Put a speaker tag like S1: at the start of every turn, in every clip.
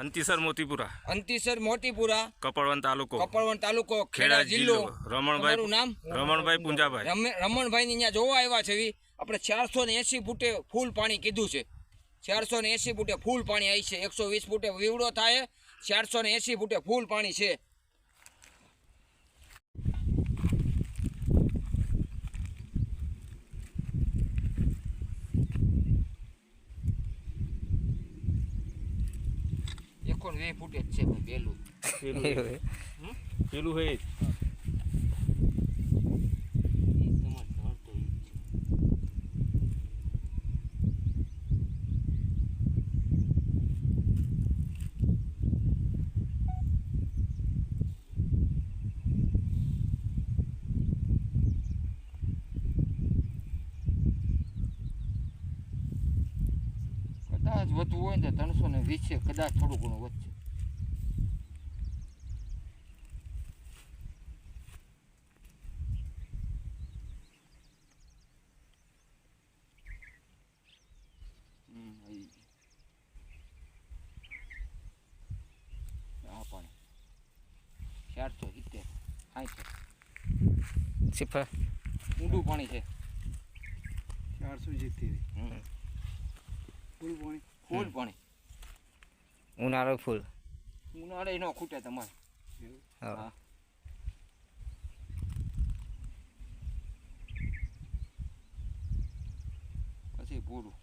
S1: અંતિસર મોતીપુરા.
S2: અંતિસર મોતીપુરા
S1: કપડવન તાલુકો.
S2: કપડવન તાલુકો
S1: ખેડા
S2: જિલ્લો.
S1: રમણભાઈ
S2: નામ?
S1: રમણભાઈ પુંજાભાઈ.
S2: રમણભાઈ ની અહીંયા જોવા આવ્યા છે. આપણે ચારસો ને એસી ફૂટે ફૂલ પાણી કીધું છે. ચારસો ને એસી ફૂટે ફૂલ પાણી આવી છે. એકસો વીસ ફૂટે વીવડો થાય. ચારસો ને એસી ફૂટે ફૂલ પાણી છે. એકોણ વે ફૂટે જ છે
S1: પેલું પેલું હે જ.
S2: કદાચ વધવું હોય ને તો ત્રણસો ને વીસે કદાચ થોડું ઘણું વધશે. ચારસો સિત્તેર સાઠ
S3: સિફર.
S2: ઊંડું પાણી છે.
S4: ચારસો સિત્તેર.
S2: હમ.
S4: ફૂલ પાણી.
S2: ફૂલ પાણી
S3: ઉનાળો ફૂલ.
S2: ઉનાળે ન ખૂટે તમારે.
S3: હા.
S2: પછી પૂરું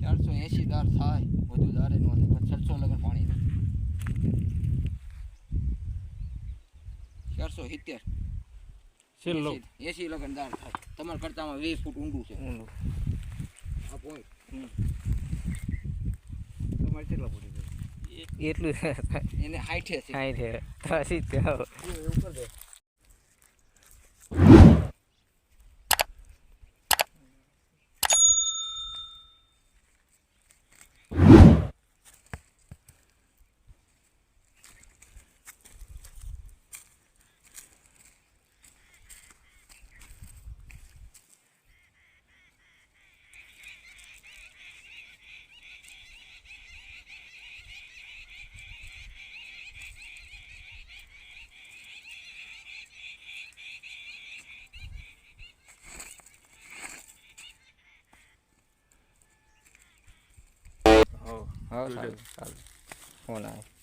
S2: ચારસો એસી દાર થાય વધુ દારે ન થાય પણ છસો લગન પાણી ચારસો સિત્તેર.
S1: છેલ્લો.
S2: એસી લગન દાળ થાય તમારા કરતામાં વીસ ફૂટ ઊંડું છે.
S3: ઊંડું.
S2: આ પોઈન્ટ.
S4: તમારે કેટલા ફૂટી
S3: એટલું
S2: એને હાઈઠે છે.
S3: જ કહો.
S4: એવું કરી દે
S1: હો
S3: હા સારું સારું. ફોન આવે.